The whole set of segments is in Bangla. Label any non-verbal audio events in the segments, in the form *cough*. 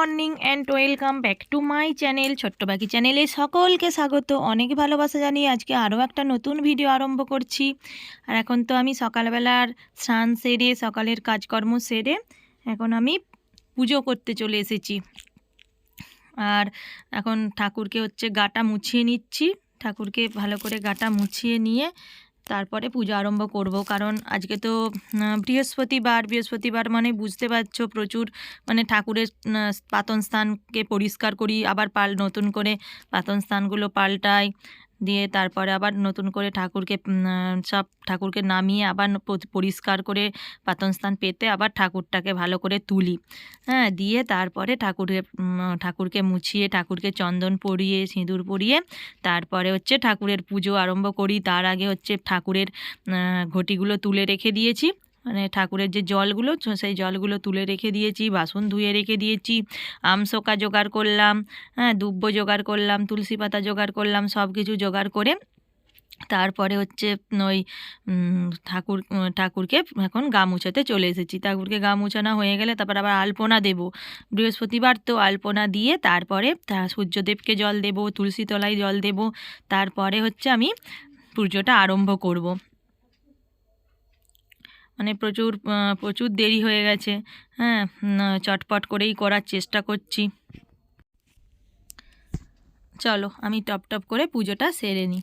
Morning and welcome back to my channel ছোট্ট বাকি চ্যানেলে সকলকে স্বাগত। অনেক ভালোবাসা জানিয়ে আজকে আরও একটা নতুন ভিডিও আরম্ভ করছি। আর এখন তো আমি সকালবেলার স্নান সেরে, সকালের কাজকর্ম সেরে এখন আমি পুজো করতে চলে এসেছি। আর এখন ঠাকুরকে হচ্ছে গাটা মুছিয়ে নিচ্ছি। ঠাকুরকে ভালো করে গাটা মুছিয়ে নিয়ে তারপরে পূজা আরম্ভ করব। কারণ আজকে তো বৃহস্পতিবার বৃহস্পতিবার মানে বুঝতে পারছ প্রচুর মানে ঠাকুরের পাতন স্থানকে পরিষ্কার করি, আবার পাল নতুন করে পাতন স্থানগুলো পাল্টাই দিয়ে তারপরে আবার নতুন করে ঠাকুরকে সব ঠাকুরকে নামিয়ে আবার পরিষ্কার করে পাতন স্থান পেতে আবার ঠাকুরটাকে ভালো করে তুলি। হ্যাঁ দিয়ে তারপরে ঠাকুরের ঠাকুরকে মুছিয়ে, ঠাকুরকে চন্দন পরিয়ে, সিঁদুর পরিয়ে তারপরে হচ্ছে ঠাকুরের পুজো আরম্ভ করি। তার আগে হচ্ছে ঠাকুরের ঘটিগুলো তুলে রেখে দিয়েছি। মানে ঠাকুরের যে জলগুলো সেই জলগুলো তুলে রেখে দিয়েছি, বাসন ধুয়ে রেখে দিয়েছি আমসোকা জোগাড় করলাম হ্যাঁ দুব্ব জোগাড় করলাম, তুলসী পাতা জোগাড় করলাম, সব কিছু জোগাড় করে তারপরে হচ্ছে ওই ঠাকুর, ঠাকুরকে এখন গা মুছাতে চলে এসেছি। ঠাকুরকে গা মুছানো হয়ে গেলে তারপর আবার আলপনা দেব। বৃহস্পতিবার তো আলপনা দিয়ে তারপরে সূর্যদেবকে জল দেব, তুলসী তলায় জল দেব, তারপরে হচ্ছে আমি পুজোটা আরম্ভ করব। মানে প্রচুর প্রচুর দেরি হয়ে গেছে। হ্যাঁ চটপট করেই করার চেষ্টা করছি। চলো, আমি টপ টপ করে পুজোটা সেরে নিই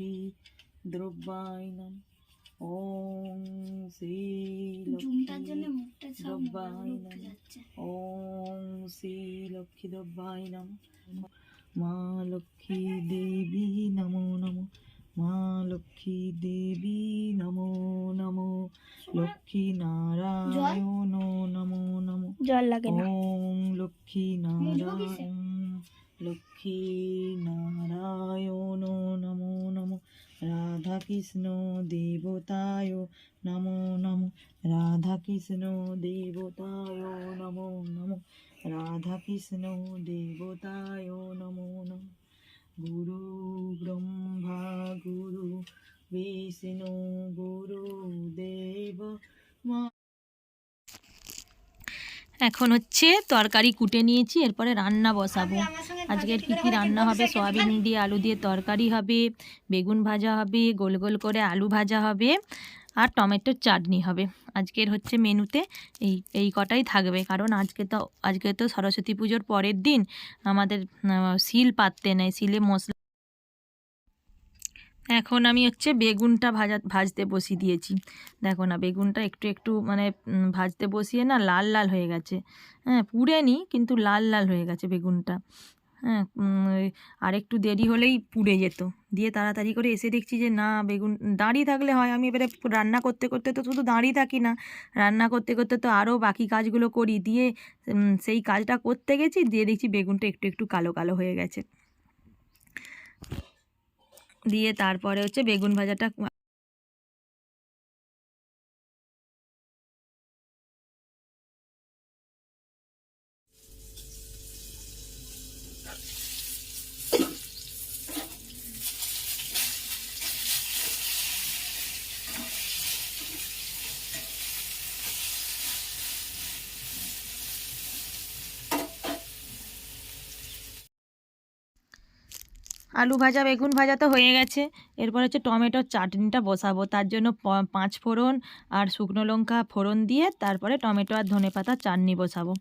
লক্ষ্মী দ্রব্যায় নম ওম শ্রী লক্ষ্মী দ্রব্যায় নম ওম শ্রী লক্ষ্মী দ্রব্যায় নম মা লক্ষ্মী দেবী নমো নমো মা লক্ষ্মী দেবী নমো নমো লক্ষ্মী নারায়ণ নমো নমো জল লাগে ওম লক্ষ্মী নারায়ণ লক্ষ্মী নারায়ণ নমো নমো রাধা কৃষ্ণ দেবতায় নমো নমো রাধা কৃষ্ণ দেবতায় নমো নমো রাধা কৃষ্ণ দেবতায় নমো নমো গুরু ব্রহ্মা গুরু বিষ্ণু গুরু দেব এখন হচ্ছে তরকারি কুটে নিয়েছি, এরপরে রান্না বসাবো। আজকের কী কী রান্না হবে? সয়াবিন দিয়ে আলু দিয়ে তরকারি হবে, বেগুন ভাজা হবে, গোল গোল করে আলু ভাজা হবে, আর টমেটোর চাটনি হবে। আজকের হচ্ছে মেনুতে এই এই কটাই থাকবে। কারণ আজকে তো আজকে তো সরস্বতী পুজোর পরের দিন আমাদের শিল পাততে নেই, শিলে মশলা এখন আমি হচ্ছে বেগুনটা ভাজা, ভাজতে বসিয়ে দিয়েছি। দেখো না, বেগুনটা একটু একটু মানে ভাজতে বসিয়ে না লাল লাল হয়ে গেছে। হ্যাঁ পুড়েনি কিন্তু লাল লাল হয়ে গেছে বেগুনটা। হ্যাঁ আর একটু দেরি হলেই পুড়ে যেত। দিয়ে তাড়াতাড়ি করে এসে দেখছি যে না, বেগুন, দাঁড়িয়ে থাকলে হয়। আমি এবারে রান্না করতে করতে তো শুধু দাঁড়িয়ে থাকি না। রান্না করতে করতে তো আরও বাকি কাজগুলো করি। দিয়ে সেই কাজটা করতে গেছি। দিয়ে দেখছি বেগুনটা একটু একটু কালো কালো হয়ে গেছে। দিয়ে তারপরে হচ্ছে বেগুন ভাজাটা আলু ভাজা, বেগুন ভাজা তো হয়ে গেছে। এরপর হচ্ছে টমেটোর চাটনিটা বসাবো। তার জন্য পাঁচ ফোড়ন আর শুকনো লঙ্কা ফোড়ন দিয়ে তারপরে টমেটো আর ধনে পাতার চাটনি বসাবো।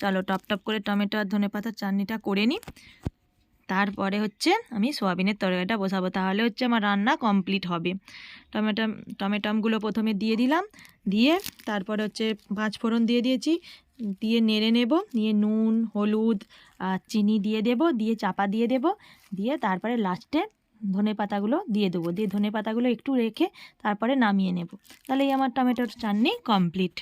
চলো টপ টপ করে টমেটো আর ধনে পাতার চাটনিটা করে নিই। তারপরে হচ্ছে আমি সোয়াবিনের তরকারিটা বসাবো। তাহলে হচ্ছে আমার রান্না কমপ্লিট হবে। টমেটো টমেটোমগুলো প্রথমে দিয়ে দিলাম। দিয়ে তারপরে হচ্ছে পাঁচ ফোড়ন দিয়ে দিয়েছি। দিয়ে নেড়ে নেব। নিয়ে নুন, হলুদ চিনি দিয়ে দেব, দিয়ে চাপা দিয়ে দেব, দিয়ে তারপরে লাস্টে ধনে পাতাগুলো দিয়ে দেবো। দিয়ে ধনে পাতাগুলো একটু রেখে তারপরে নামিয়ে নেব। এই আমার টমেটোর চাটনি কমপ্লিট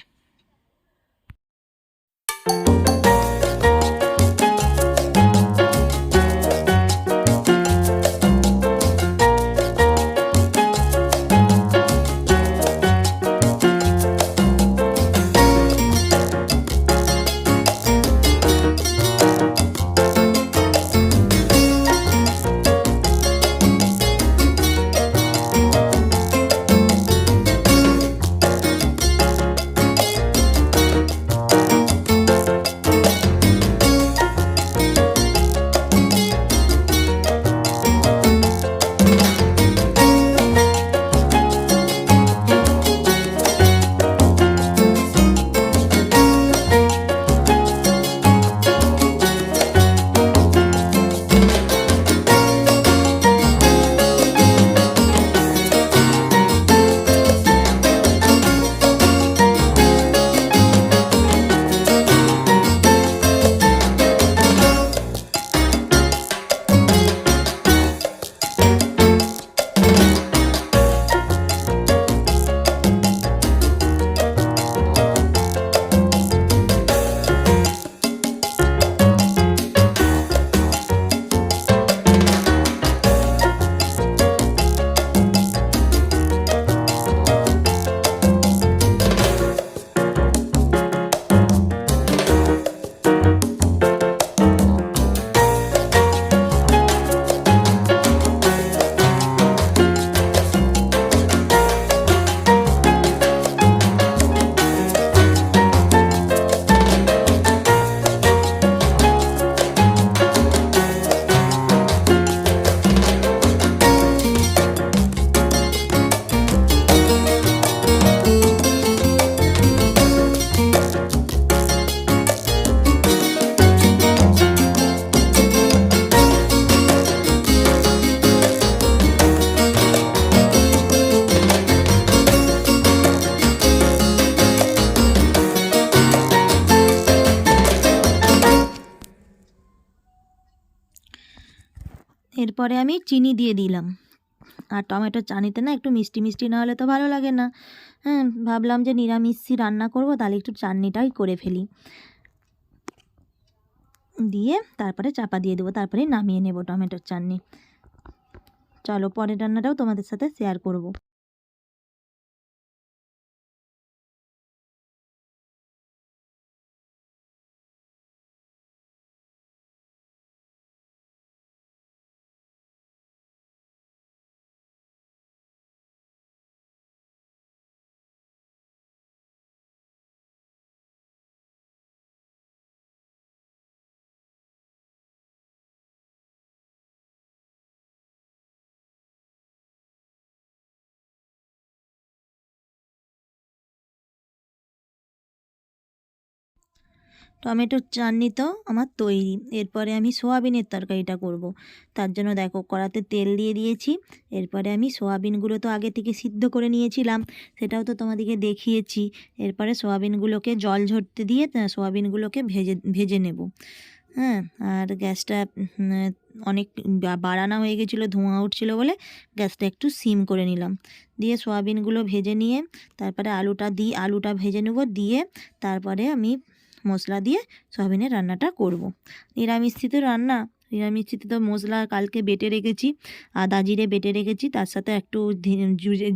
এরপরে আমি চিনি দিয়ে দিলাম। আর টমেটো চানিতে না একটু মিষ্টি মিষ্টি না হলে তো ভালো লাগে না। হ্যাঁ ভাবলাম যে নিরামিষি রান্না করব, তাহলে একটু চাটনিটাই করে ফেলি। দিয়ে তারপরে চাপা দিয়ে দেবো, তারপরে নামিয়ে নেব টমেটোর চাটনি। চলো, পরের রান্নাটাও তোমাদের সাথে শেয়ার করব। টমেটোর চাটনি তো আমার তৈরি। এরপরে আমি সোয়াবিনের তরকারিটা করব। তার জন্য দেখো কড়াতে তেল দিয়ে দিয়েছি। এরপরে আমি সোয়াবিনগুলো তো আগে থেকে সিদ্ধ করে নিয়েছিলাম, সেটাও তো তোমাদেরকে দেখিয়েছি। এরপরে সোয়াবিনগুলোকে জল ঝরতে দিয়ে সোয়াবিনগুলোকে ভেজে ভেজে নেব। হ্যাঁ আর গ্যাসটা অনেক বাড়ানো হয়ে গেছিল, ধোঁয়া উঠছিল বলে গ্যাসটা একটু সিম করে নিলাম। দিয়ে সোয়াবিনগুলো ভেজে নিয়ে তারপরে আলুটা দিই আলুটা ভেজে নেব। দিয়ে তারপরে আমি মশলা দিয়ে সয়াবিনের রান্নাটা করব। নিরামিষিত রান্না নিরামিষিত তো মশলা কালকে বেটে রেখেছি, আদা জিরে বেটে রেখেছি, তার সাথে একটু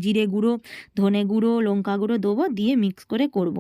জিরে গুঁড়ো, ধনে গুঁড়ো, লঙ্কা গুঁড়ো দেবো, দিয়ে মিক্স করে করব।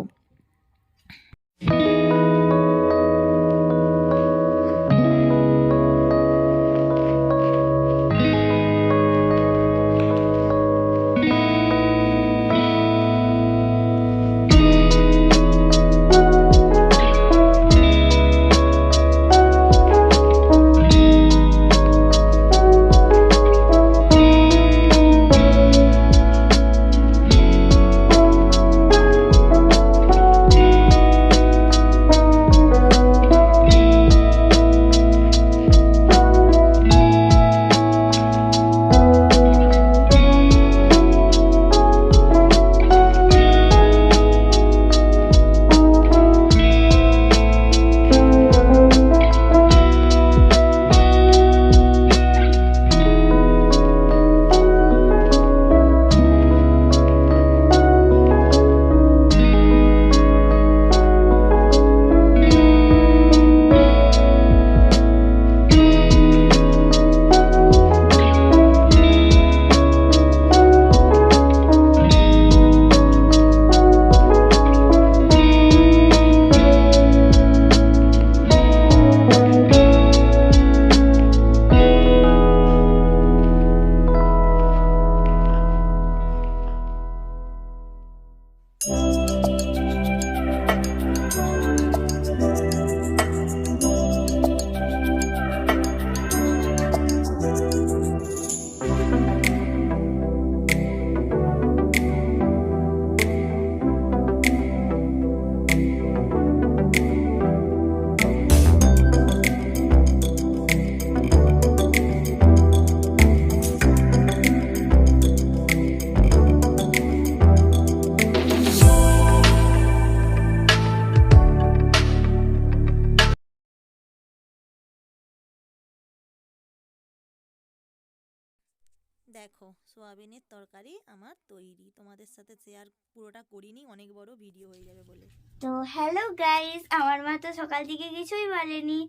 দেখো, সোয়াবিনের তরকারি আমার তৈরি। তোমাদের সাথে শেয়ার পুরোটা করিনি, অনেক বড় ভিডিও হয়ে যাবে বলে। তো হ্যালো গাইস আমার মা তো সকাল থেকে কিছুই বলেনি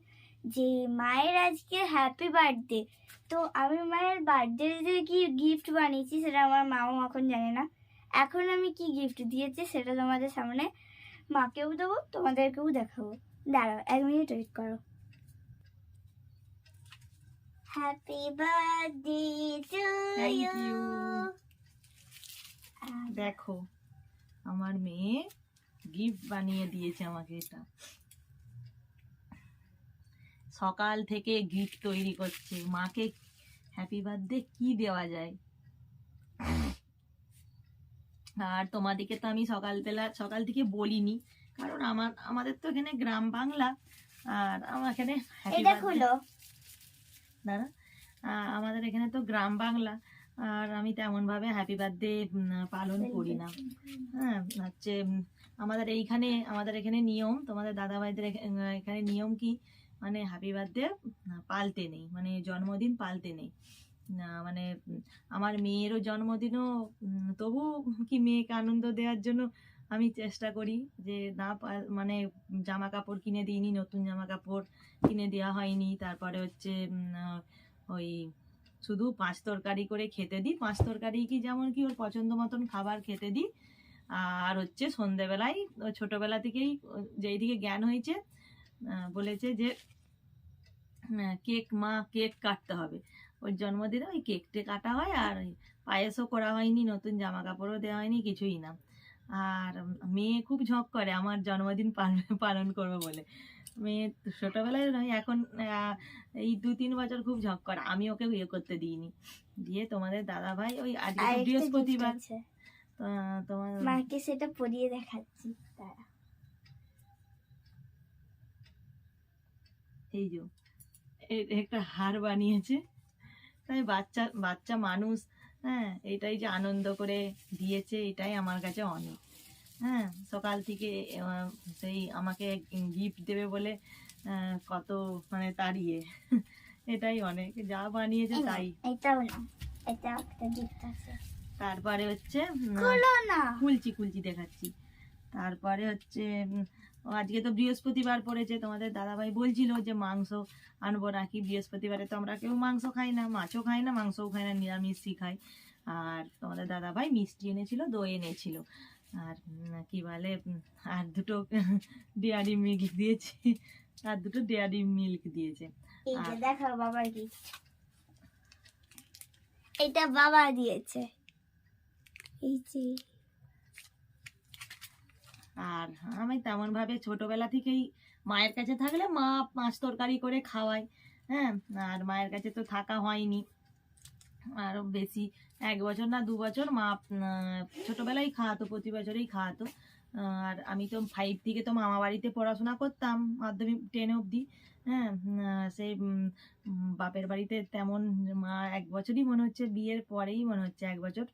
যে মায়ের আজকে হ্যাপি বার্থডে তো আমি মায়ের বার্থডে কি গিফট বানিয়েছি সেটা আমার মাও এখন জানে না। এখন আমি কি গিফট দিয়েছি সেটা তোমাদের সামনে মাকেও দেবো, তোমাদেরকেও দেখাবো। দাঁড়াও, এক মিনিট ওয়েট করো। হ্যাপি বার্থডে Thank ইউ দেখো আমার মেয়ে গিফট বানিয়ে দিয়েছে আমাকে এটা। সকাল থেকে গিফট তৈরি করছে। মাকে হ্যাপি বার্থডে কি দেওয়া যায়? আর তোমাদেরকে তো আমি সকালবেলা সকাল থেকে বলিনি কারণ আমার আমাদের তো এখানে গ্রাম বাংলা আর আমার এখানে দাঁড়া। আমাদের এখানে তো গ্রাম বাংলা আর আমি তেমন ভাবে হ্যাপি বার্থডে পালন করি না। হ্যাঁ হচ্ছে আমাদের এইখানে আমাদের এখানে নিয়ম তোমাদের দাদা ভাইদের এখানে নিয়ম কি? মানে হ্যাপি বার্থডে পালতে নেই মানে জন্মদিন পালতে নেই। মানে আমার মেয়েরও জন্মদিনও তবু কি মেয়েকে আনন্দ দেওয়ার জন্য আমি চেষ্টা করি যে না মানে জামা কাপড় কিনে দিইনি নতুন জামা কাপড় কিনে দেওয়া হয়নি। তারপরে হচ্ছে ওই শুধু পাঁচ তরকারি করে খেতে দিই। পাঁচ তরকারি কি যেমন কি ওর পছন্দ মতন খাবার খেতে দিই। আর হচ্ছে সন্ধেবেলায় ছোটবেলা থেকেই যেই দিকে জ্ঞান হয়েছে বলেছে যে কেক, মা, কেক কাটতে হবে। ওর জন্মদিনে ওই কেকটে কাটা হয় আর পায়েসও করা হয়নি, নতুন জামা কাপড়ও দেওয়া হয়নি, কিছুই না। আর মেয়ে খুব ঝক করে, আমার জন্মদিন পালন করবে বলে। মেয়ে ছোটবেলায় নয় এখন এই দু তিন বছর খুব ঝক করে। আমি ওকে ইয়ে করতে দিইনি। দিয়ে তোমাদের দাদা ভাই ওই আজকে বৃহস্পতিবার। তোমার মাকে সেটা পরিয়ে দেখাচ্ছি। এই যে একটা হার বানিয়েছে। তাই বাচ্চা বাচ্চা মানুষ হ্যাঁ এটাই যে আনন্দ করে দিয়েছে এটাই আমার কাছে অনেক। হ্যাঁ সকাল থেকে সেই আমাকে গিফট দেবে বলে কত মানে তাড়িয়ে এটাই অনেক যা বানিয়েছে তাই। এটাও না এটা একটা গিফট আছে। তারপরে হচ্ছে না। কুলচি কুলচি দেখাচ্ছি। তারপরে হচ্ছে আজকে তো বৃহস্পতিবার পড়েছে তোমাদের দাদাভাই বলছিল যে মাংস আনব নাকি। বৃহস্পতিবারে তো আমরা কেউ মাংস খাই না মাছও খাই না মাংসও খাই না নিরামিষই খাই। আর তোমাদের দাদাভাই মিষ্টি এনেছিল দই এনেছিল। আর কি বলে আর দুটো ডেয়ারি মিল্ক দিয়েছে। আর দুটো ডেয়ারি মিল্ক দিয়েছে। দেখো বাবার গিফট এটা বাবা দিয়েছে। এই যে। আর আমি তেমন ভাবে ছোটবেলা থেকেই মায়ের কাছে থাকলে মা মাছ তরকারি করে খাওয়ায় হ্যাঁ? আর মায়ের কাছে তো থাকা হয়নি। আরও বেশি এক বছর না, দু বছর মা ছোটবেলায় খাওয়াতো, প্রতি বছরেই খাওয়াতো। আর আমি তো ফাইভ থেকে তো মামা বাড়িতে পড়াশোনা করতাম, মাধ্যমিক টেন অবধি। হ্যাঁ সেই বাপের বাড়িতে তেমন মা, এক বছরই মনে হচ্ছে, বিয়ের পরেই মনে হচ্ছে এক বছর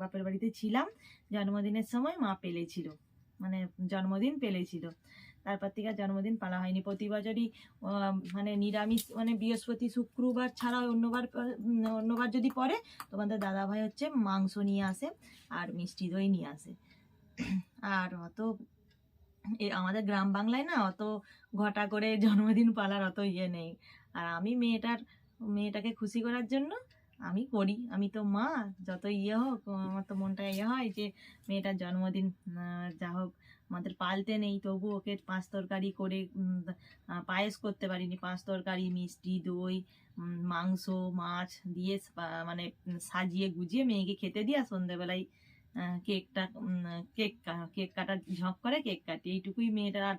বাপের বাড়িতে ছিলাম। জন্মদিনের সময় মা পেলেছিল মানে জন্মদিন পেলেছিল। তারপর থেকে জন্মদিন পালা হয়নি। প্রতি বছরই মানে নিরামিষ মানে বৃহস্পতি, শুক্রবার ছাড়া অন্যবার অন্যবার যদি পড়ে, তোমাদের দাদা ভাই হচ্ছে মাংস নিয়ে আসে আর মিষ্টি দই নিয়ে আসে। আর অত এ, আমাদের গ্রাম বাংলায় না অত ঘটা করে জন্মদিন পালার অত ইয়ে নেই। আর আমি মেয়েটার, মেয়েটাকে খুশি করার জন্য আমি করি। আমি তো মা, যত ইয়ে হোক, আমার তো মনটা ইয়ে হয় যে মেয়েটার জন্মদিন যা হোক। আমাদের পালতে নেই, তবু ওকে পাঁচ তরকারি করে পায়েস করতে পারিনি। পাঁচ তরকারি, মিষ্টি, দই মাংস, মাছ দিয়ে মানে সাজিয়ে গুজিয়ে মেয়েকে খেতে দিয়ে আর সন্ধ্যেবেলায় কেকটা কেক কেক কাটার ঝক করে কেক কাটি। এইটুকুই মেয়েটার আর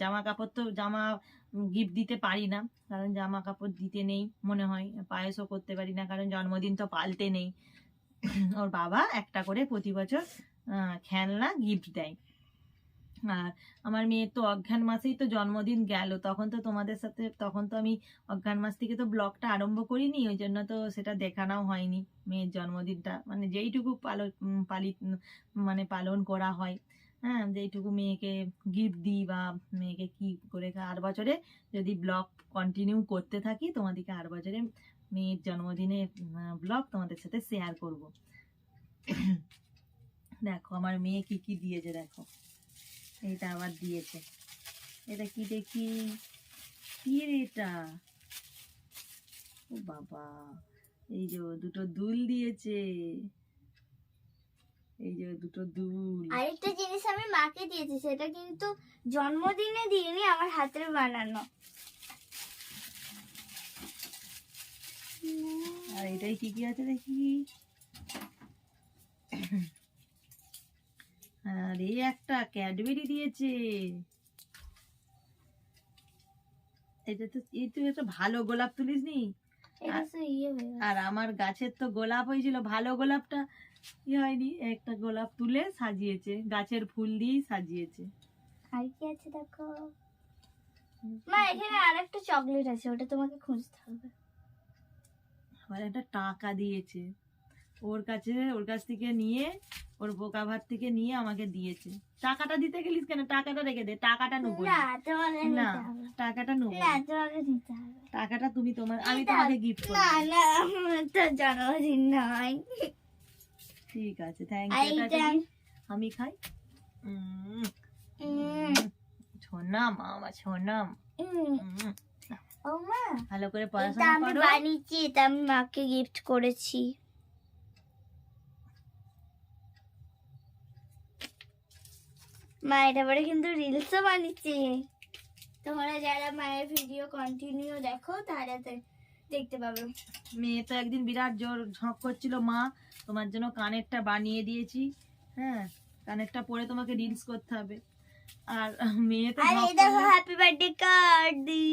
জামা কাপড় তো, জামা গিফট দিতে পারি না, কারণ জামা কাপড় দিতে নেই মনে হয়। পায়েসও করতে পারি না, কারণ জন্মদিন তো পালতে নেই। ওর বাবা একটা করে প্রতি বছর খেলনা গিফট দেয়। আর আমার মেয়ের তো অজ্ঞান মাসেই তো জন্মদিন গেল। তখন তো তোমাদের সাথে, তখন তো আমি অজ্ঞান মাস থেকে তো ব্লগটা আরম্ভ করিনি, ওই জন্য তো সেটা দেখানোও হয়নি মেয়ের জন্মদিনটা। মানে যেইটুকু পালন পালি মানে পালন করা হয় হ্যাঁ যেইটুকু মেয়েকে গিফট দিই বা মেয়েকে কি করে আর বছরে যদি ব্লগ কন্টিনিউ করতে থাকি, তোমাদেরকে আর বছরে মেয়ের জন্মদিনে ব্লগ তোমাদের সাথে শেয়ার করব। *coughs* দেখো, আমার মেয়ে কি কি দিয়েছে, দেখো। এটা আবার দিয়েছে। এটা কি দেখি? কি এটা? ও বাবা এই যে দুটো দুল দিয়েছে। এই যে দুটো দুল। আরেকটা জিনিস আমি মাকে দিয়েছি সেটা কিন্তু জন্মদিনে দিইনি আমার হাতের বানানো। আর এটাই কি কি আছে দেখি? আর এই একটা ক্যাডবেরি দিয়েছে। এটা তো এই তুই একটা ভালো গোলাপ তুলিস নি? ইয়ে। আর আমার গাছের তো গোলাপ হয়েছিল ভালো গোলাপটা। ই হয়নি একটা গোলাপ তুলে সাজিয়েছে গাছের ফুল দিয়েই সাজিয়েছে। আর কি আছে দেখো? মা এখানে আরেকটা চকলেট আছে ওটা তোমাকে খুঁজতে হবে। আবার একটা টাকা দিয়েছে। ওর কাছে ওর কাছ থেকে নিয়ে ওর বোকা ভাত থেকে নিয়ে আমাকে দিয়েছে। টাকাটা দিতে গেলিস কেন? টাকাটা রেখে দে টাকাটা নেব। না না টাকাটা নেব। না টাকাটা তুমি তোমার আমি তোমাকে। গিফট না না তো জন্মদিন নয়। ঠিক আছে থ্যাংক ইউ আমি খাই? আমার ও মা ভালো করে পড়াশোনা আমি করো। বানিয়েছি এটা আমি মাকে গিফট করেছি। মা এটা পরে কিন্তু রিলসও বানিয়েছে। তোমরা যারা মায়ের ভিডিও কন্টিনিউ দেখো তারা দেখতে পাবে। মেয়ে তো একদিন বিরাট জোর ঝঁক করছিল মা তোমার জন্য কানেরটা বানিয়ে দিয়েছি। হ্যাঁ কানেরটা পরে তোমাকে রিলস করতে হবে। আর মেয়ে তো আর দেখো হ্যাপি বার্থডে কার্ড দি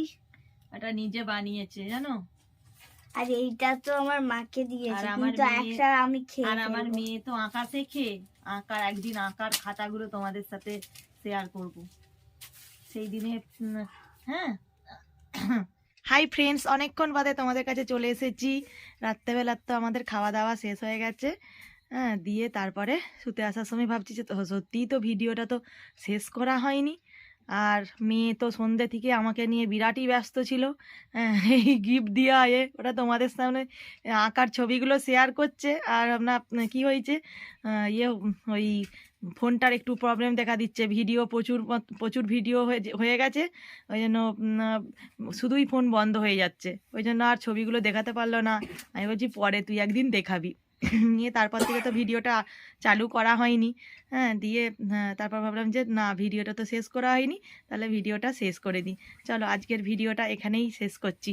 এটা নিজে বানিয়েছে জানো? আর এইটা তো আমার মাকে দিয়েছে কিন্তু একটা আমি খেয়ে আর আমার মেয়ে তো আঁকা শেখে আঁকার, একদিন আঁকার খাতাগুলো তোমাদের সাথে শেয়ার করব। সেই দিনে হ্যাঁ? হাই ফ্রেন্ডস অনেকক্ষণ বাদে তোমাদের কাছে চলে এসেছি। রাত্রেবেলার তো আমাদের খাওয়া দাওয়া শেষ হয়ে গেছে। হ্যাঁ দিয়ে তারপরে শুতে আসার সময় ভাবছি যে সত্যিই তো ভিডিওটা তো শেষ করা হয়নি। আর মেয়ে তো সন্ধ্যে থেকে আমাকে নিয়ে বিরাটই ব্যস্ত ছিল। হ্যাঁ, এই গিফট দেওয়া এ ওটা তোমাদের সামনে আঁকার ছবিগুলো শেয়ার করছে। আর আপনার কি হয়েছে? ইয়ে ওই ফোনটার একটু প্রবলেম দেখা দিচ্ছে। ভিডিও প্রচুর প্রচুর ভিডিও হয়ে হয়ে গেছে। ওই জন্য শুধুই ফোন বন্ধ হয়ে যাচ্ছে। ওই জন্য আর ছবিগুলো দেখাতে পারল না। আমি বলছি পরে তুই একদিন দেখাবি। নিয়ে তারপর থেকে তো ভিডিওটা চালু করা হয়নি। হ্যাঁ দিয়ে হ্যাঁ, তারপর ভাবলাম যে না ভিডিওটা তো শেষ করা হয়নি তাহলে ভিডিওটা শেষ করে দিই। চলো আজকের ভিডিওটা এখানেই শেষ করছি।